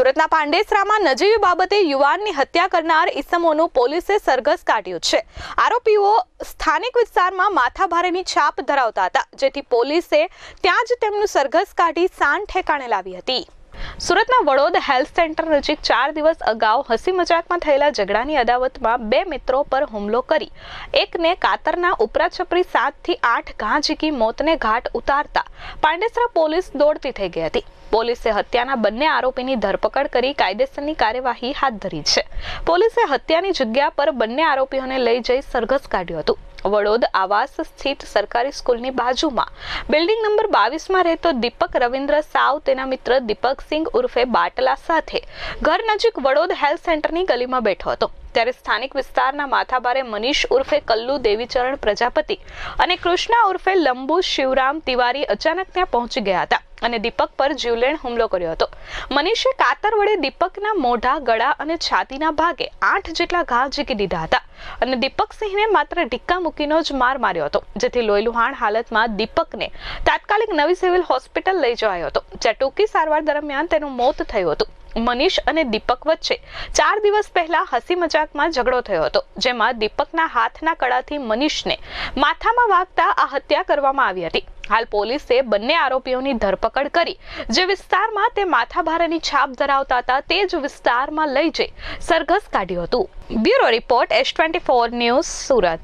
સુરતના પાંડેસરામાં નજીવી બાબતે યુવાનની હત્યા કરનાર ઈસમોનું પોલીસે સરઘસ કાઢ્યું છે. આરોપીઓ સ્થાનિક વિસ્તારમાં માથાભારેની છાપ ધરાવતા હતા, જેથી પોલીસે ત્યાં જ તેમનું સરઘસ કાઢી સાન ઠેકાણે લાવી હતી. સુરતના વડોદ હેલ્થ સેન્ટર નજીક ચાર દિવસ અગાઉ હસી મજાકમાં થયેલા ઝઘડાની અદાવતમાં બે મિત્રો પર હુમલો કરી. એકને કાતરના ઉપરાછપરી સાતથી આઠ ઘા ઝીકી મોતને ઘાટ ઉતારતા પાંડેસરા પોલીસ દોડતી થઈ ગઈ હતી. પોલીસે હત્યાના બંને આરોપીની ધરપકડ કરી કાયદેસરની કાર્યવાહી હાથ ધરી છે. પોલીસે હત્યાની જગ્યા પર બંને આરોપીઓને લઈ જઈ સરઘસ કાઢ્યું હતું. વડોદ આવાસ સ્થિત સરકારી સ્કૂલની બાજુમાં. બિલ્ડિંગ નંબર બાવીસમાં રહેતો દીપક રવિન્દ્ર સાવ તેના મિત્ર દીપકસિંહ ઉર્ફે બાટલા સાથે ઘર નજીક વડોદ હેલ્થ સેન્ટરની ગલીમાં બેઠો હતો. ત્યારે સ્થાનિક વિસ્તારના માથાબારે મનીષ ઉર્ફે કલ્લુ દેવીચરણ પ્રજાપતિ અને કૃષ્ણા ઉર્ફે લંબુ શિવરામ તિવારી અચાનક ત્યાં પહોંચી ગયા હતા અને દીપક પર જીવલેણ હુમલો કર્યો હતો. મનીષે કાતર વડે દીપકના મોઢા, ગળા અને છાતીના ભાગે આઠ જેટલા ઘા ઝીકી દીધા હતા અને દીપકસિંહને માત્ર ઢીક્કા મૂકીનો જ માર માર્યો હતો, જેથી લોહીલુહાણ હાલતમાં દીપકને તાત્કાલિક નવી સિવિલ હોસ્પિટલ લઈ જવાયો હતો, જ્યાં ટૂંકી સારવાર દરમિયાન તેનું મોત થયું હતું. મનીષ અને દીપક વચ્ચે ચાર દિવસ પહેલા હસી મજાકમાં ઝઘડો થયો હતો, જેમાં દીપકના હાથના કડાથી મનીષને માથામાં વાગતા આ હત્યા કરવામાં આવી હતી. હાલ પોલીસે બંને આરોપીઓની ધરપકડ કરી, જે વિસ્તારમાં તે માથાભારેની છાપ ધરાવતા હતા, તે જ વિસ્તારમાં લઈ જઈ સરઘસ કાઢ્યું હતું. Bureau report, S twenty four news, Surat.